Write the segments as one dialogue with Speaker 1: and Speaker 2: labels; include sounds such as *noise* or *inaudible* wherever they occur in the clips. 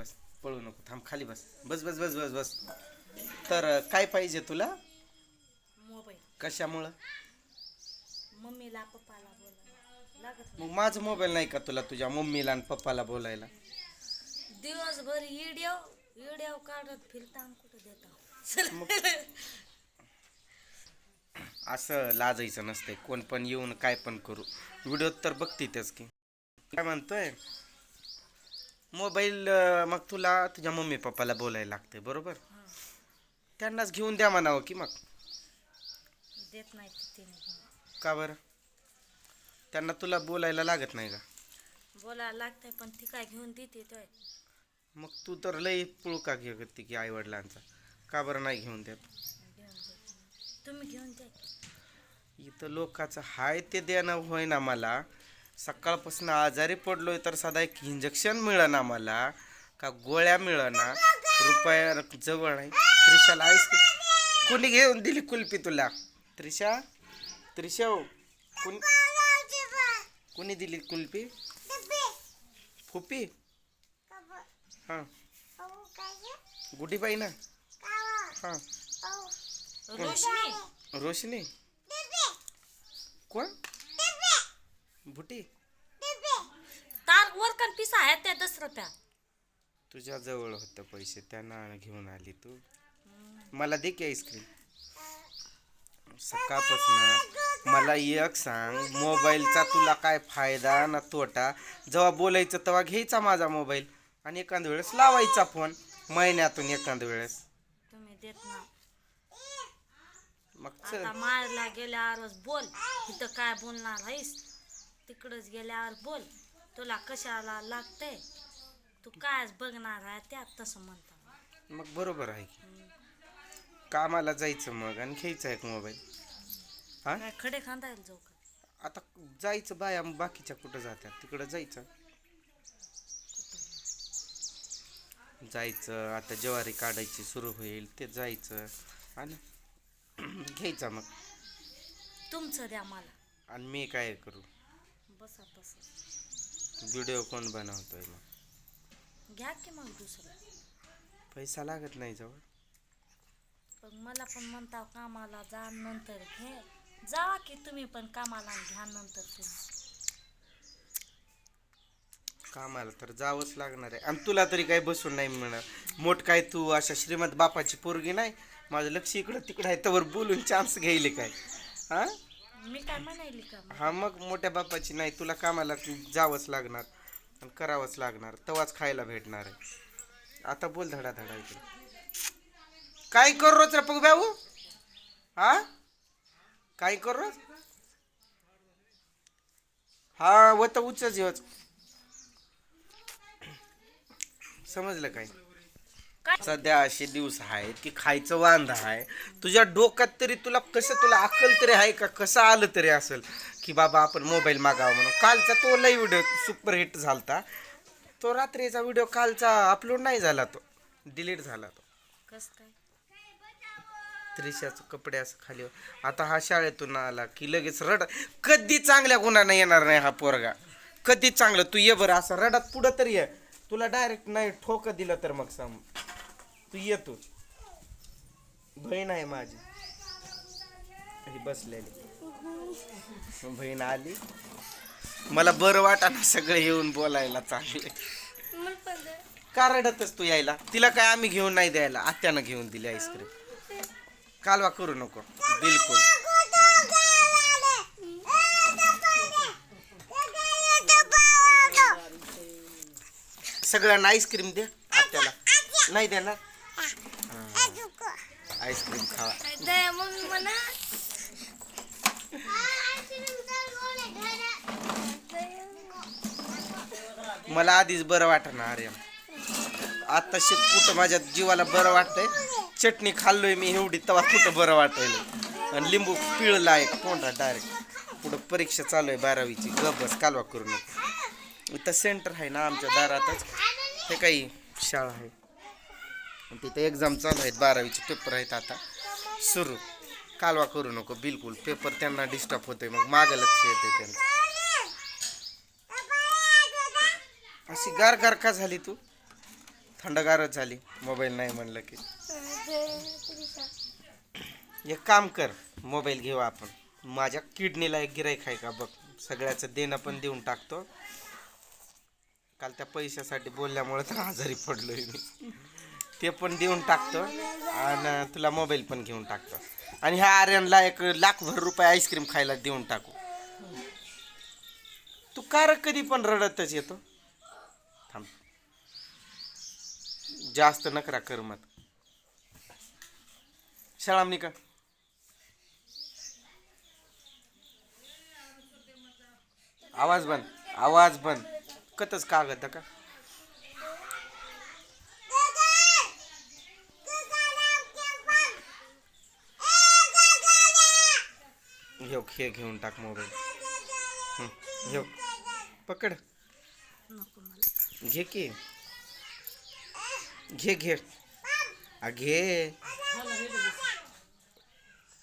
Speaker 1: बस पळू नको थांब खाली बस. बस बस बस बस बस. तर काय पाहिजे तुला?
Speaker 2: मोबाईल.
Speaker 1: कशामुळं?
Speaker 2: मम्मीला पप्पाला बोलायला. लागत
Speaker 1: मग माझा मोबाईल नाही का तुला तुझ्या मम्मीला आणि पप्पाला बोलायला?
Speaker 2: दिवसभर इडिओ काढत फिरता आणि कुठं देता?
Speaker 1: असं लाजायचं नसतंय. कोण पण येऊन काय पण करू. व्हिडिओ तर बघते तेच की. काय म्हणतोय? मोबाईल अं, मग तुला तुझ्या मम्मी पप्पाला बोलायला लागते बरोबर? त्यांनाच घेऊन द्या म्हणावं की मग.
Speaker 2: देत नाही तिने.
Speaker 1: का बरं? त्यांना तुला बोलायला लागत नाही का?
Speaker 2: बोलायला लागतंय पण ती काय घेऊन देते
Speaker 1: मग तू तर लई पुळका घे करते की आई वडिलांचा का बरं नाही घेऊन देत?
Speaker 2: घेऊन देते. तुम्ही घेऊन द्या की.
Speaker 1: इथं लोकांचं हाय ते देणं होईना मला. सकाळपासून आजारी पडलोय तर साधा एक इंजेक्शन मिळना मला का गोळ्या मिळना रुपया जवळ नाही त्रिशाला आईस कोणी घेऊन दिली कुल्फी तुला? त्रिशा? त्रिशा हो, कोणी कोणी दिली कुल्फी? फुपी हां. गुडीबाई ना? हां.
Speaker 2: रोशनी.
Speaker 1: रोशनी? कोण? भुटी
Speaker 2: तार वर कन पिसा आहे त्या दस रुपया
Speaker 1: तुझ्या जवळ होतं पैसे त्यांना घेऊन आली तू. मला दे की आईस्क्रीम. सकाळपासून मला एक सांग मोबाईलचा तुला काय फायदा ना तोटा? जेव्हा बोलायचं तेव्हा घ्यायचा माझा मोबाईल आणि एखाद वेळेस लावायचा फोन महिन्यातून एखाद वेळेस.
Speaker 2: तुम्ही देत ना.
Speaker 1: मग चल.
Speaker 2: आता मारला गेल्यावरच बोल इथं काय बोलणार आहेस? तिकडच गेल्यावर बोल तुला कशाला लागतंय? तू कायच बघणार आहे त्यात तसं म्हणता.
Speaker 1: मग बरोबर आहे की. कामाला जायचं मग आणि घ्यायचा एक मोबाईल हा?
Speaker 2: काय खडे खांदायला जाऊ का
Speaker 1: आता जायचं बाया मग बाकीच्या कुठं जात्यात? तिकडं जायचं. जायचं आता ज्वारी काढायची सुरू होईल ते जायचं आणि *clears throat* घ्यायचा मग.
Speaker 2: तुमचं द्या मला.
Speaker 1: आणि मी काय करू?
Speaker 2: बसा तसं
Speaker 1: व्हिडिओ कोण बनवतोय मग?
Speaker 2: घ्या की मग दुसरं.
Speaker 1: पैसा लागत नाही जवळ?
Speaker 2: पण मला पण म्हणता कामाला जा नंतर घे. जावा की तुम्ही पण कामाला घ्या नंतर तुम्ही.
Speaker 1: कामाला तर जावंच लागणार आहे. आणि तुला तरी काही बसून नाही मिळणार. मोठ काय तू अशा श्रीमंत बापाची पोरगी नाही? माझं लक्ष इकडं तिकडं आहे तर बोलून चान्स घ्यायले काय? हा?
Speaker 2: मी काय म्हणायली का मग?
Speaker 1: हा मग मोठ्या बापाची नाही तुला कामाला जावंच लागणार आणि करावंच लागणार तवाच खायला भेटणार आहे. आता बोल धडा धडा इकडे. काय कर रोज रे पग भाऊ हा काय कर रोज? हा व तर उच्च जीवच समजलं काही
Speaker 2: काय?
Speaker 1: सध्या असे दिवस आहेत की खायचं वांदा आहे. तुझ्या डोक्यात तरी तुला कसं तुला अक्कल तरी आहे का? कसं आलं तरी असेल की बाबा आपण मोबाईल मागावा म्हणून? कालचा तो लई व्हिडिओ सुपरहिट झालता. तो रात्रीचा व्हिडिओ कालचा अपलोड नाही झाला तो. डिलीट झाला तो.
Speaker 2: कस काय?
Speaker 1: त्रिशाचं कपडे असं खाली आता हा शाळेतून आला की लगेच रड. कधी चांगल्या गुणानं येणार नाही हा पोरगा. कधी चांगलं? तू ये बरं असं रडत पुढं तरी ये. तुला डायरेक्ट नाही ठोक दिलं तर मग सम तू येतो बहीण आहे माझी. ही बसलेली. बहीण आली. मला बरं वाटा ना सगळं येऊन बोलायला चांगले का रडतच तू यायला. तिला काय आम्ही घेऊन नाही द्यायला. आत्यानं घेऊन दिली आईस्क्रीम. कालवा करू नको. बिलकुल. सगळ्यांना आईस्क्रीम दे. आत्याला. नाही देणार. आईस्क्रीम खावा
Speaker 2: म्हणा.
Speaker 1: मला आधीच बरं वाटणार अरे आता शेत कुठं माझ्या जीवाला बरं वाटतंय? चटणी खाल्लोय मी एवढी तवा कुठं बरं वाटायला आणि लिंबू पिळला आहे तोंडात डायरेक्ट पुढं परीक्षा चालू आहे बारावीची. ग बस कालवा करू नको. इथं सेंटर आहे ना आमच्या दारातच. ते काही शाळा आहे. तिथं एक्झाम चालू आहेत बारावीचे पेपर आहेत आता. सुरू. कालवा करू नको बिलकुल. पेपर त्यांना डिस्टर्ब होतोय मग मागं लक्ष येते त्यांचं. अशी गार गार का झाली तू? थंडगारच झाली. मोबाईल नाही म्हणलं की. एक काम कर मोबाईल घेऊ आपण. माझ्या किडनीला एक गिराईक आहे का बघ. सगळ्याचं देणं पण देऊन टाकतो. काल त्या पैशासाठी बोलल्यामुळे तर आजारी पडलोय मी. ते पण देऊन टाकतो आणि तुला मोबाईल पण घेऊन टाकतो. आणि ह्या आर्यनला एक लाखभर रुपये आईस्क्रीम खायला देऊन टाकू. तू कार कधी पण रडतच येतो. थांब. जास्त नकरा कर मत. शाळामनी का आवाज बंद. आवाज बंद. कतच कागद का? घेऊ हे घेऊन टाक मोबाईल. घेऊ पकड. घे की. घे घे. घे.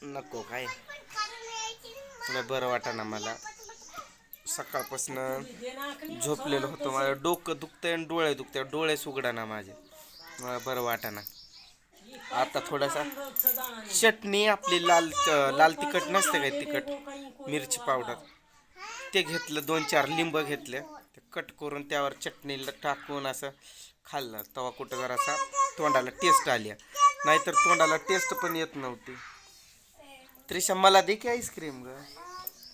Speaker 1: नको काय? तुला बरं वाटा ना मला. सकाळपासून झोपलेलं होतं. माझं डोकं दुखतंय आणि डोळे दुखतंय. डोळे सुगडा ना माझे. मला बरं वाटा ना आता थोडासा चटणी आपली लाल लाल तिखट नसते काय तिखट? मिरची पावडर. ते घेतलं दोन चार लिंब घेतले. ते कट करून त्यावर चटणीला टाकून असं खाल्लं. तवा कुठं जरासा तोंडाला टेस्ट आली. नाहीतर तोंडाला टेस्ट पण येत नव्हती. त्रिशा मला दे की आईस्क्रीम ग.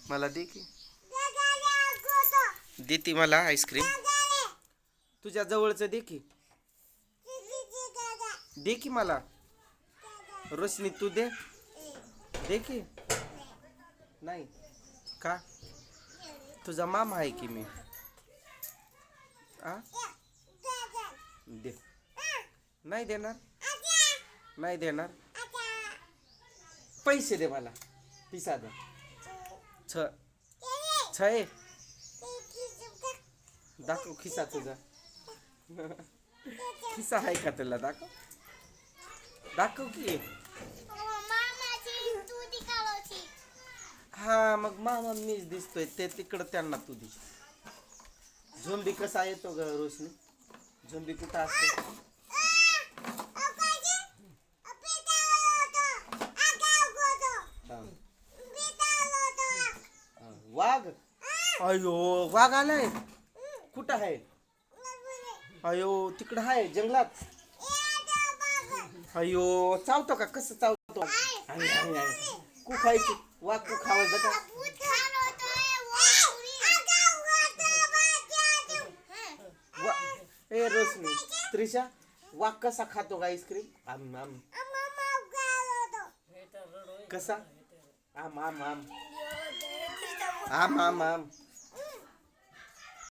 Speaker 1: मला दे की. देती मला आईस्क्रीम तुझ्या जवळचं दे की. दे की मला. रोशनी तू दे. दे की? नाही. का? तुझा मामा आहे की मी? आ? दे. नाही देणार? नाही देणार? पैसे दे मला. पिसा दे छ. छ दाखव खिसा तुझा. *laughs* खिसा आहे का तुला? दाखव. दाखव की. हा मग मामा मीच दिसतोय ते तिकडं त्यांना तू दिस. झोंबी कसा येतो ग रोशनी? झोंबी कुठं असते? वाघ? अयो वाघ आलाय. कुठं आहे? अयो तिकडं आहे जंगलात. अयो चावतो का? कसं चावतो? आहे, आहे, आहे. कू खायची वाघ कू खावायचं का वा ए रोशनी त्रिशा वाघ कसा खातो का आईस्क्रीम? आम आम. कसा? आम आम आम. आम आम आम.